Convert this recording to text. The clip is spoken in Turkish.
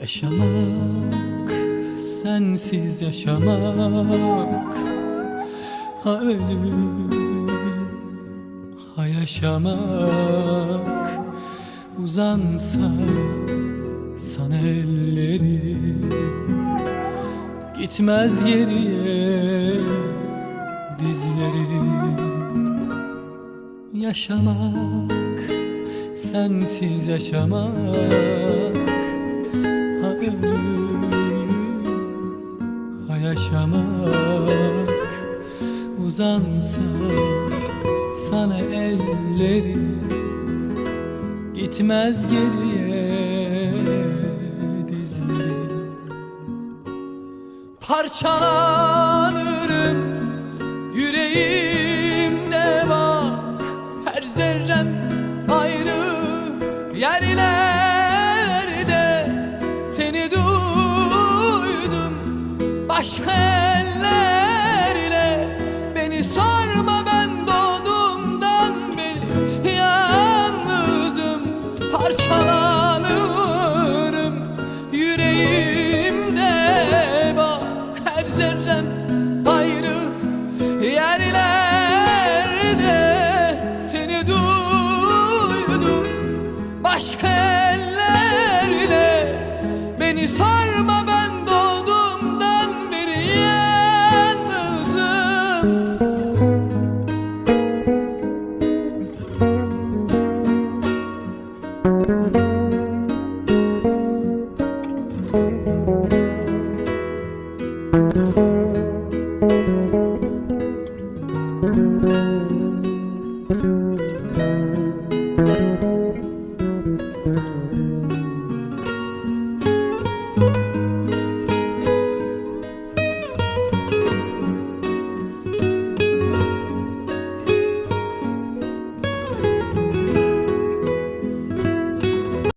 Yaşamak, sensiz yaşamak. Ha ölüm, ha yaşamak. Uzansak Gitmez geriye dizlerim Yaşamak, sensiz yaşamak Ha ölüm, ha yaşamak. Uzansa sana ellerim Gitmez geriye Parçalanırım yüreğimde bak Her zerrem ayrı yerlerde Seni duydum başka ellerle Beni sorma